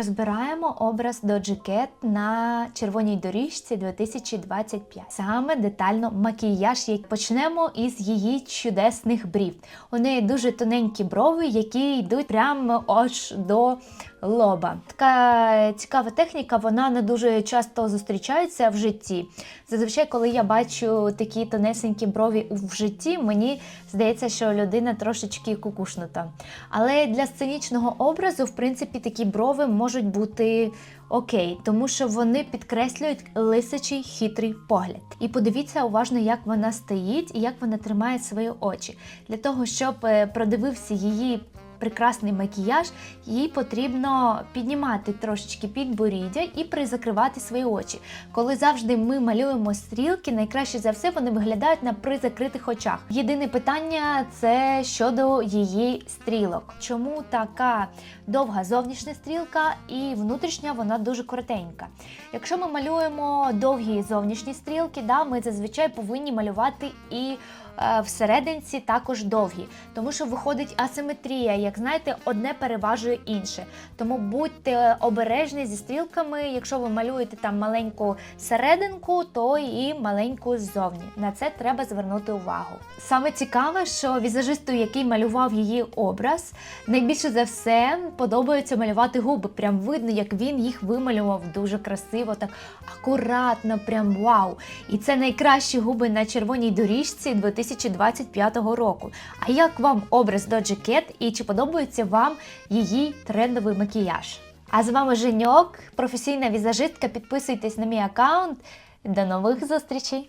Розбираємо образ Доджі Кет на червоній доріжці 2025. Саме детально макіяж. як Почнемо із її чудесних брів. У неї дуже тоненькі брови, які йдуть прямо аж до лоба. Така цікава техніка, вона не дуже часто зустрічається в житті. Зазвичай, коли я бачу такі тонесенькі брові в житті, мені здається, що людина трошечки кукушнута. Але для сценічного образу, в принципі, такі брови можуть бути окей, тому що вони підкреслюють лисичий хитрий погляд. І подивіться уважно, як вона стоїть і як вона тримає свої очі. Для того, щоб е, продивився її прекрасний макіяж, їй потрібно піднімати трошечки підборіддя і призакривати свої очі. Коли завжди ми малюємо стрілки, найкраще за все вони виглядають на призакритих очах. Єдине питання це щодо її стрілок. Чому така довга зовнішня стрілка і внутрішня вона дуже коротенька? Якщо ми малюємо довгі зовнішні стрілки, да, ми зазвичай повинні малювати і е, всерединці також довгі, тому що виходить асиметрія, як знаєте, одне переважує інше. Тому будьте обережні зі стрілками. Якщо ви малюєте там маленьку серединку, то і маленьку ззовні. На це треба звернути увагу. Саме цікаве, що візажисту, який малював її образ, найбільше за все подобається малювати губи. Прям видно, як він їх вималював дуже красиво, так акуратно, прям вау. І це найкращі губи на червоній доріжці 2025 року. А як вам образ Доджі Кет і чи подобається вам її трендовий макіяж? А з вами Женьок, професійна візажистка. Підписуйтесь на мій аккаунт. До нових зустрічей!